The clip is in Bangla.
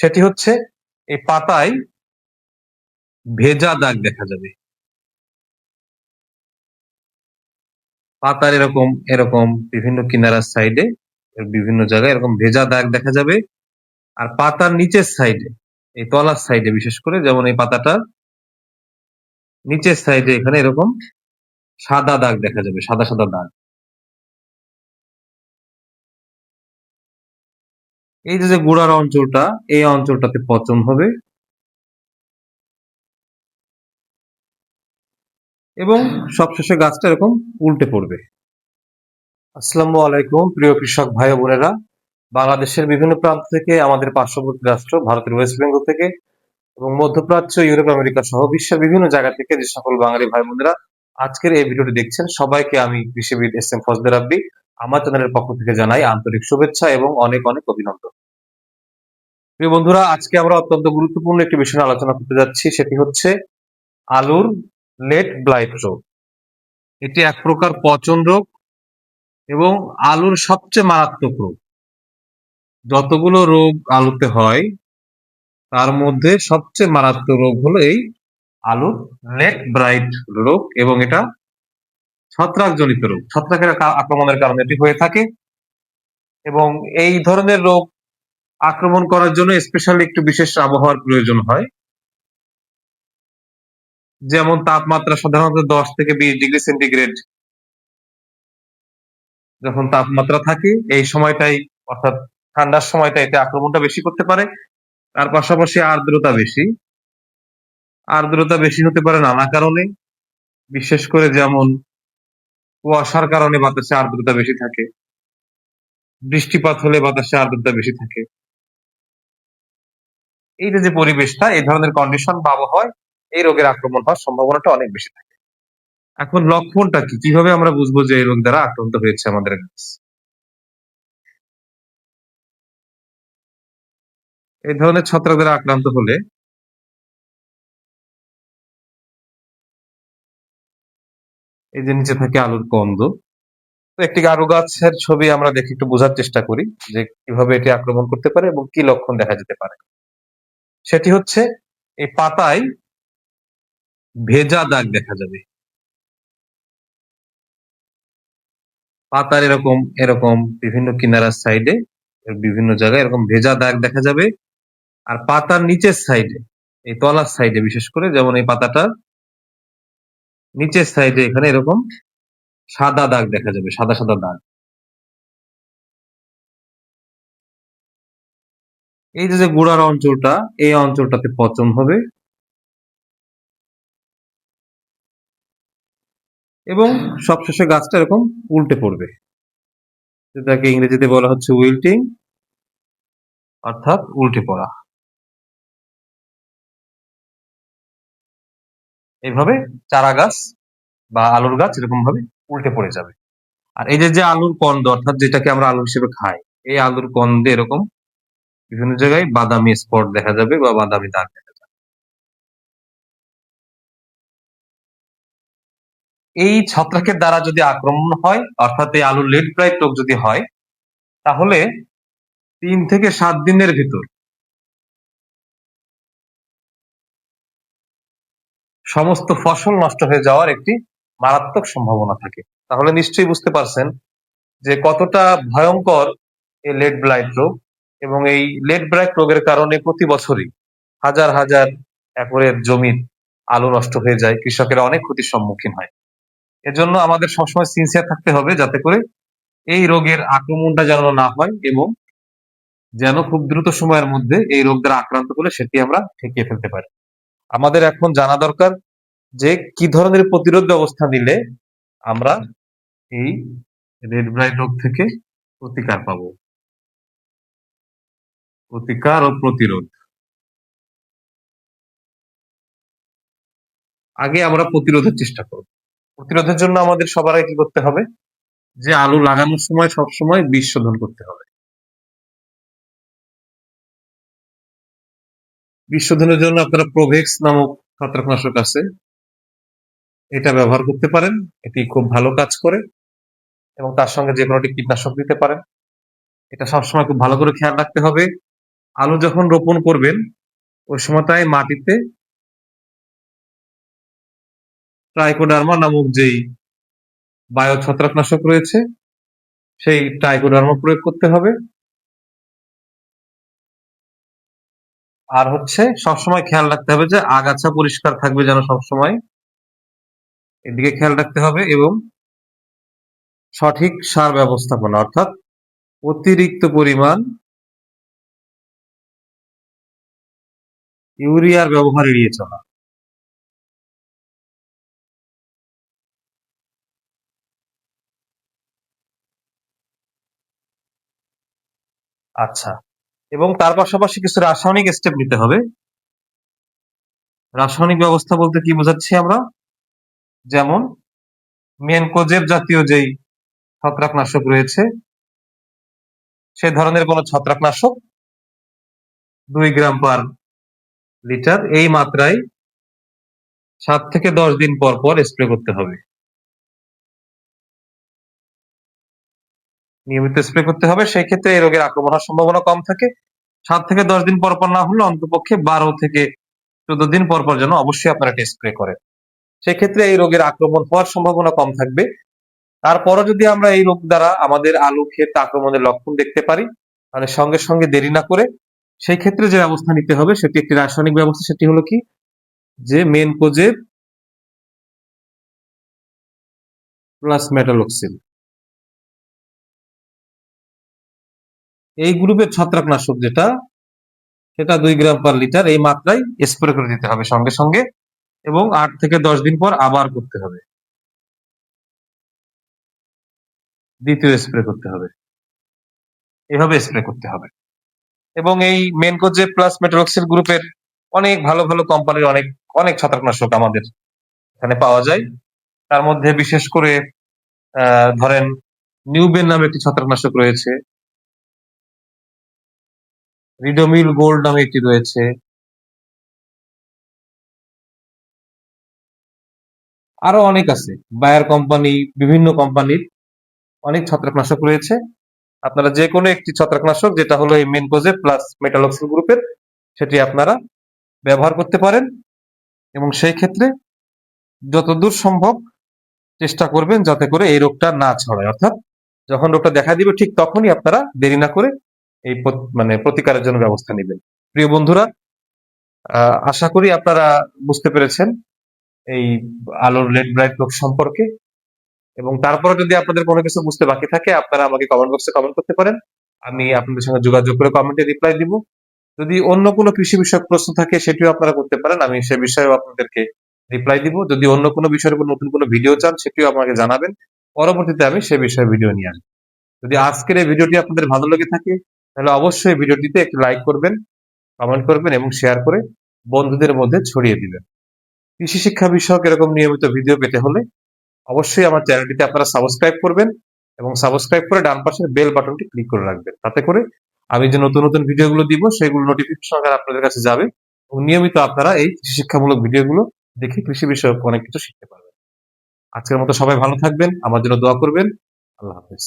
সেটি হচ্ছে এই পাতায় ভেজা দাগ দেখা যাবে। পাতার এরকম এরকম বিভিন্ন কিনারার সাইডে, বিভিন্ন জায়গায় এরকম ভেজা দাগ দেখা যাবে। আর পাতার নিচের সাইডে, এই তলার সাইডে বিশেষ করে, যেমন এই পাতাটা, নিচের সাইডে এখানে এরকম সাদা দাগ দেখা যাবে, সাদা সাদা দাগ। এই যে গোড়ার অঞ্চলটা, এই অঞ্চলটাতে পচন হবে। এবং সবশেষে গাছটা এরকম উল্টে পড়বে। আসসালামু আলাইকুম, প্রিয় কৃষক ভাই বোনেরা। বাংলাদেশের বিভিন্ন প্রান্ত থেকে, আমাদের পার্শ্ববর্তী রাষ্ট্র, ভারতের ওয়েস্ট বেঙ্গল থেকে এবং মধ্যপ্রাচ্য ইউরোপ আমেরিকা সহ বিশ্বের বিভিন্ন জায়গা থেকে যে সকল বাঙালি ভাই বোনেরা আজকের এই ভিডিওটি দেখছেন, সবাইকে আমি কৃষিবিদ এস এম ফজদের রাব্বি। আমার চ্যানেলের পক্ষ থেকে জানাই আন্তরিক শুভেচ্ছা এবং অনেক অনেক অভিনন্দন। প্রিয় বন্ধুরা, আজকে আমরা অত্যন্ত গুরুত্বপূর্ণ একটি বিষয় আলোচনা করতে যাচ্ছি, সেটি হচ্ছে আলুর লেট ব্লাইট রোগ। এটি এক প্রকার পচন রোগ এবং আলুর সবচেয়ে মারাত্মক রোগ। যতগুলো রোগ আলুতে হয়, তার মধ্যে সবচেয়ে মারাত্মক রোগ হলো এই আলুর লেট ব্রাইট রোগ এবং এটা ছত্রাকজনিত রোগ, ছত্রাকের আক্রমণের কারণে এটি হয়ে থাকে। এবং এই ধরনের রোগ আক্রমণ করার জন্য স্পেশালি একটু বিশেষ আবহাওয়ার প্রয়োজন হয়। যেমন তাপমাত্রা সাধারণত দশ থেকে বিশ ডিগ্রি সেন্টিগ্রেড যখন তাপমাত্রা থাকে, এই সময়টাই, অর্থাৎ ঠান্ডার সময়টা এতে আক্রমণটা বেশি করতে পারে। তার পাশাপাশি আর্দ্রতা বেশি। আর্দ্রতা বেশি হতে পারে নানা কারণে। বিশেষ করে যেমন কুয়াশার কারণে বাতাসে আর্দ্রতা বেশি থাকে। বৃষ্টিপাত হলে বাতাসে আর্দ্রতা বেশি থাকে। এই যে যে পরিবেশটা এই ধরনের কন্ডিশন বা আবহাওয়ায় এই রোগের আক্রমণ হওয়ার সম্ভাবনাটা অনেক বেশি থাকে। এখন লক্ষণটা কি? কীভাবে আমরা বুঝব যে এই রোগ দ্বারা আক্রান্ত হয়েছে আমাদের গাছ এই ধরনের ছত্রাক দ্বারা আক্রান্ত হলে এই যে নিচে থাকে আলুর কন্দ তো একটি আলু গাছের ছবি আমরা দেখে একটু বোঝার চেষ্টা করি যে কীভাবে এটি আক্রমণ করতে পারে এবং কি লক্ষণ দেখা যেতে পারে। সেটি হচ্ছে, এই পাতায় ভেজা দাগ দেখা যাবে। পাতার এরকম এরকম বিভিন্ন কিনারার সাইডে, বিভিন্ন জায়গায় এরকম ভেজা দাগ দেখা যাবে। আর পাতার নিচের সাইডে, এই তলার সাইডে বিশেষ করে, যেমন এই পাতাটা নিচের সাইডে এখানে এরকম সাদা দাগ দেখা যাবে, সাদা সাদা দাগ। এই যে গোড়ার অঞ্চলটা, এই অঞ্চলটাতে পচন হবে। এবং সবশেষে গাছটা এরকম উল্টে পড়বে। যেটাকে ইংরেজিতে বলা হচ্ছে উইল্টিং অর্থাৎ উল্টে পড়া। এইভাবে চারা গাছ বা আলুর গাছ এরকম ভাবে উল্টে পড়ে যাবে। আর এই যে যে আলুর কন্দ, অর্থাৎ যেটাকে আমরা আলু হিসেবে খাই, এই আলুর কন্দে এরকম বিভিন্ন জায়গায় বাদামি স্পট দেখা যাবে বা বাদামি দাগ দেখা যাবে। এই ছত্রাকের দ্বারা যদি আক্রমণ হয়, অর্থাৎ এই আলুর লেড প্রায় রোগ যদি হয়, তাহলে তিন থেকে সাত দিনের ভিতর সমস্ত ফসল নষ্ট হয়ে যাওয়ার একটি মারাত্মক সম্ভাবনা থাকে। তাহলে নিশ্চয়ই বুঝতে পারছেন যে কতটা ভয়ঙ্কর এই লেড ব্লাইট রোগ এবং এই লেড ব্লাইট রোগের কারণে প্রতি বছরই হাজার হাজার একরের জমির আলু নষ্ট হয়ে যায়, কৃষকেরা অনেক ক্ষতির সম্মুখীন হয়। এজন্য আমাদের সবসময় সিনসিয়ার থাকতে হবে যাতে করে এই রোগের আক্রমণটা যেন না হয় এবং যেন খুব দ্রুত সময়ের মধ্যে এই রোগ দ্বারা আক্রান্ত হলে সেটি আমরা ঠেকিয়ে ফেলতে পারি। আমাদের এখন জানা দরকার যে কি ধরনের প্রতিরোধ ব্যবস্থা নিলে আমরা এই রেড ব্রাইট রোগ থেকে প্রতিকার পাব। প্রতিকার ও প্রতিরোধ। আগে আমরা প্রতিরোধের চেষ্টা করব। প্রতিরোধের জন্য আমাদের সবার আগে কি করতে হবে? যে আলু লাগানোর সময় সব সময় বীজ শোধন করতে হবে। বীজ শোধনের জন্য আপনারা প্রোভেক্স নামক ছত্রাকনাশক আছে। এটা ব্যবহার করতে পারেন। এটি খুব ভালো কাজ করে এবং তার সঙ্গে যে কোনো একটি কীটনাশক দিতে পারেন। এটা সবসময় খুব ভালো করে খেয়াল রাখতে হবে। আলু যখন রোপণ করবেন, ওই সময়টায় মাটিতে ট্রাইকোডার্মা নামক যেই বায়ু ছত্রাকনাশক রয়েছে, সেই ট্রাইকোডার্মা প্রয়োগ করতে হবে। আর হচ্ছে সবসময় খেয়াল রাখতে হবে যে আগাছা পরিষ্কার থাকবে যেন সবসময়। এদিকে খেয়াল রাখতে হবে এবং সঠিক সার ব্যবস্থাপনা, অর্থাৎ অতিরিক্ত পরিমাণ ইউরিয়ার ব্যবহার এড়িয়ে চলা। আচ্ছা। এবং তার পাশাপাশি কিছু রাসায়নিক স্টেপ নিতে হবে। রাসায়নিক ব্যবস্থা বলতে কি বোঝাচ্ছি আমরা? যেমন মেনকোজেব জাতীয় যেই ছত্রাকনাশক রয়েছে, সে ধরনের কোনো ছত্রাকনাশক দুই গ্রাম পার লিটার এই মাত্রায় সাত থেকে দশ দিন পর পর স্প্রে করতে হবে। নিয়মিত স্প্রে করতে হবে। সেই ক্ষেত্রে এই রোগের আক্রমণ হওয়ার সম্ভাবনা কম থাকে। সাত থেকে দশ দিন পর পর না হলে অন্তপক্ষে বারো থেকে চোদ্দ দিন পর পর যেন অবশ্যই আপনারা এটা স্প্রে করেন। সেক্ষেত্রে এই রোগের আক্রমণ হওয়ার সম্ভাবনা কম থাকবে। তারপরও যদি আমরা এই রোগ দ্বারা আমাদের আলু ক্ষেত আক্রমণের লক্ষণ দেখতে পারি, তাহলে সঙ্গে সঙ্গে দেরি না করে সেই ক্ষেত্রে যে ব্যবস্থা নিতে হবে, সেটি একটি রাসায়নিক ব্যবস্থা। সেটি হলো কি? যে মেন কোজের প্লাস মেটালক্সিল এই গ্রুপের ছত্রাকনাশক যেটা, সেটা দুই গ্রাম পার লিটার এই মাত্রায় স্প্রে করে দিতে হবে সঙ্গে সঙ্গে এবং আট থেকে দশ দিন পর আবার করতে হবে। দ্বিতীয় স্প্রে করতে হবে। এভাবে স্প্রে করতে হবে। এবং এই মেনকোজে প্লাস মেট্রোক্সিল গ্রুপের অনেক ভালো ভালো কোম্পানির অনেক অনেক ছত্রাকনাশক আমাদের এখানে পাওয়া যায়। তার মধ্যে বিশেষ করে ধরেন নিউবেন নামে একটি ছত্রাকনাশক রয়েছে। রিডোমিল গোল্ড নামে একটি রয়েছে। আরও অনেক আছে। বায়ার কোম্পানি বিভিন্ন কোম্পানির অনেক ছত্রাকনাশক রয়েছে। আপনারা যে কোনো একটি ছত্রাকনাশক, যেটা হলো এই মেনকোজে প্লাস মেটালক্সিল গ্রুপের সেটি আপনারা ব্যবহার করতে পারেন। এবং সেই ক্ষেত্রে যতদূর সম্ভব চেষ্টা করবেন যাতে করে এই রোগটা না ছড়ায়। অর্থাৎ যখন রোগটা দেখা দিবে ঠিক তখনই আপনারা দেরি না করে এই মানে প্রতিকারের জন্য ব্যবস্থা নেবেন। প্রিয় বন্ধুরা আশা করি আপনারা বুঝতে পেরেছেন এই আলোর লেট ব্রাইট রোগ সম্পর্কে। এবং তারপরে যদি আপনাদের কোনো কিছু বুঝতে বাকি থাকে, আপনারা আমাকে কমেন্ট বক্সে কমেন্ট করতে পারেন। আমি আপনাদের সঙ্গে যোগাযোগ করে কমেন্টে রিপ্লাই দিব। যদি অন্য কোনো কৃষি বিষয়ক প্রশ্ন থাকে, সেটিও আপনারা করতে পারেন। আমি সে বিষয়েও আপনাদেরকে রিপ্লাই দিব। যদি অন্য কোনো বিষয়ের উপর নতুন কোনো ভিডিও চান, সেটিও আমাকে জানাবেন। পরবর্তীতে আমি সে বিষয়ে ভিডিও নিয়ে আসব। যদি আজকের এই ভিডিওটি আপনাদের ভালো লেগে থাকে তাহলে অবশ্যই ভিডিওটিতে একটি লাইক করবেন কমেন্ট করবেন এবং শেয়ার করে বন্ধুদের মধ্যে ছড়িয়ে দিবেন। কৃষি শিক্ষা বিষয়ক এরকম নিয়মিত ভিডিও পেতে হলে অবশ্যই আমার চ্যানেলটিতে আপনারা সাবস্ক্রাইব করবেন এবং সাবস্ক্রাইব করে ডান পাশের বেল বাটনটি ক্লিক করে রাখবেন। তাতে করে আমি যে নতুন নতুন ভিডিওগুলো দিব, সেগুলো নোটিফিকেশন আকারে আপনাদের কাছে যাবে এবং নিয়মিত আপনারা এই কৃষি শিক্ষামূলক ভিডিওগুলো দেখে কৃষি বিষয়ক অনেক কিছু শিখতে পারবেন। আজকের মতো সবাই ভালো থাকবেন, আমার জন্য দোয়া করবেন। আল্লাহ হাফেজ।